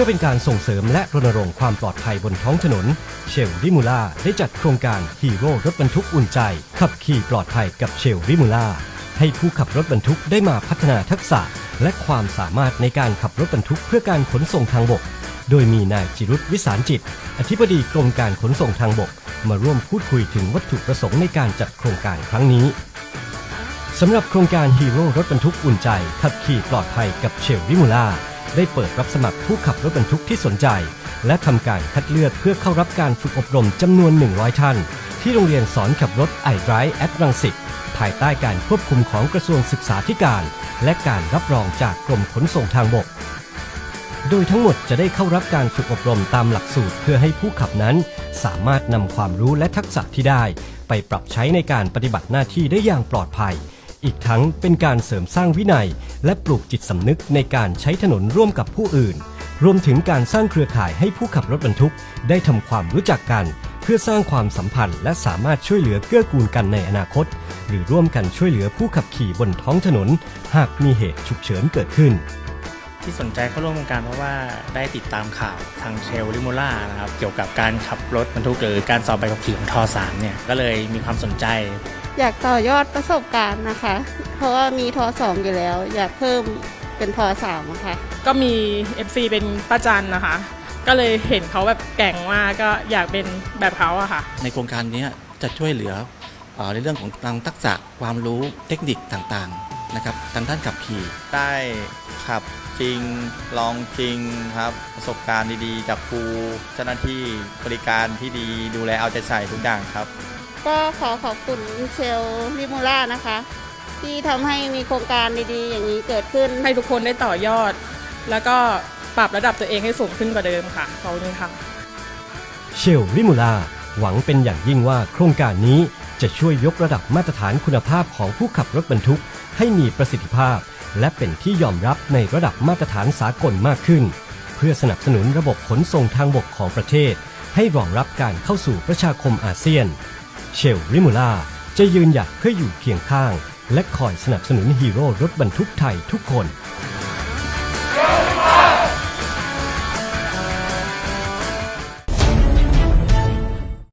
พื่อเป็นการส่งเสริมและรณรงค์ความปลอดภัยบนท้องถนน เชลริมูล่าได้จัดโครงการฮีโร่รถบรรทุกอุ่นใจ ขับขี่ปลอดภัยกับเชลริมูล่าให้ผู้ขับรถบรรทุกได้มาพัฒนาทักษะ และความสามารถในการขับรถบรรทุกเพื่อการขนส่งทางบก โดยมีนายจิรุธวิสารจิต อธิบดีกรมการขนส่งทางบก มาร่วมพูดคุยถึงวัตถุประสงค์ในการจัดโครงการครั้งนี้สำหรับโครงการฮีโร่รถบรรทุกอุ่นใจ ขับขี่ปลอดภัยกับเชลวิมูล่า ได้เปิดรับสมัครผู้ขับรถบรรทุกที่สนใจ และทำการคัดเลือกเพื่อเข้ารับการฝึกอบรมจำนวน 100 ท่าน ที่โรงเรียนสอนขับรถไอไรแอดรังสิตภายใต้การควบคุมของกระทรวงศึกษาธิการ และการรับรองจากกรมขนส่งทางบก โดยทั้งหมดจะได้เข้ารับการฝึกอบรมตามหลักสูตร เพื่อให้ผู้ขับนั้น สามารถนำความรู้และทักษะที่ได้ ไปปรับใช้ในการปฏิบัติหน้าที่ได้อย่างปลอดภัย อีกทั้งเป็นการเสริมสร้างวินัย และปลูกจิตสำนึกในการใช้ถนนร่วมกับผู้อื่น รวมถึงการสร้างเครือข่ายให้ผู้ขับรถบรรทุก ได้ทำความรู้จักกัน เพื่อสร้างความสัมพันธ์ และสามารถช่วยเหลือเกื้อกูลกันในอนาคต หรือร่วมกันช่วยเหลือผู้ขับขี่บนท้องถนน หากมีเหตุฉุกเฉินเกิดขึ้นที่สนใจเข้าร่วมโครงการเพราะว่าได้ติดตามข่าวทางเชลลิโมล่านะครับ เกี่ยวกับการขับรถบรรทุกหรือการสอบใบขับขี่ของท3เนี่ย ก็เลยมีความสนใจ อยากต่อยอดประสบการณ์นะคะ เพราะว่ามีทอสองอยู่แล้ว อยากเพิ่มเป็นทอสามอะค่ะ ก็มี FC เป็นป้าจันนะคะ ก็เลยเห็นเขาแบบแกร่งมากก็อยากเป็นแบบเขาอะค่ะ ในโครงการนี้จะช่วยเหลือเอ่อในเรื่องของทางทักษะความรู้เทคนิคต่างๆนะครับทางด้านขับขี่ได้ขับจริงลองจริงครับ ประสบการณ์ดีๆ จากครูเจ้าหน้าที่บริการที่ดีดูแลเอาใจใส่ทุกอย่างครับ ก็ขอขอบคุณเชลลิมูล่านะคะ ที่ทำให้มีโครงการดีๆ อย่างนี้เกิดขึ้น ให้ทุกคนได้ต่อยอด แล้วก็ปรับระดับตัวเองให้สูงขึ้นกว่าเดิมค่ะขอบคุณค่ะ เชลริมูล่าหวังเป็นอย่างยิ่งว่าโครงการนี้จะช่วยยกระดับมาตรฐานคุณภาพของผู้ขับรถบรรทุก ให้มีประสิทธิภาพ และเป็นที่ยอมรับในระดับมาตรฐานสากลมากขึ้น เพื่อสนับสนุนระบบขนส่งทางบกของประเทศ ให้รองรับการเข้าสู่ประชาคมอาเซียน เชลริมูล่าจะยืนหยัดเพื่ออยู่เคียงข้าง และคอยสนับสนุนฮีโร่รถบรรทุกไทยทุกคน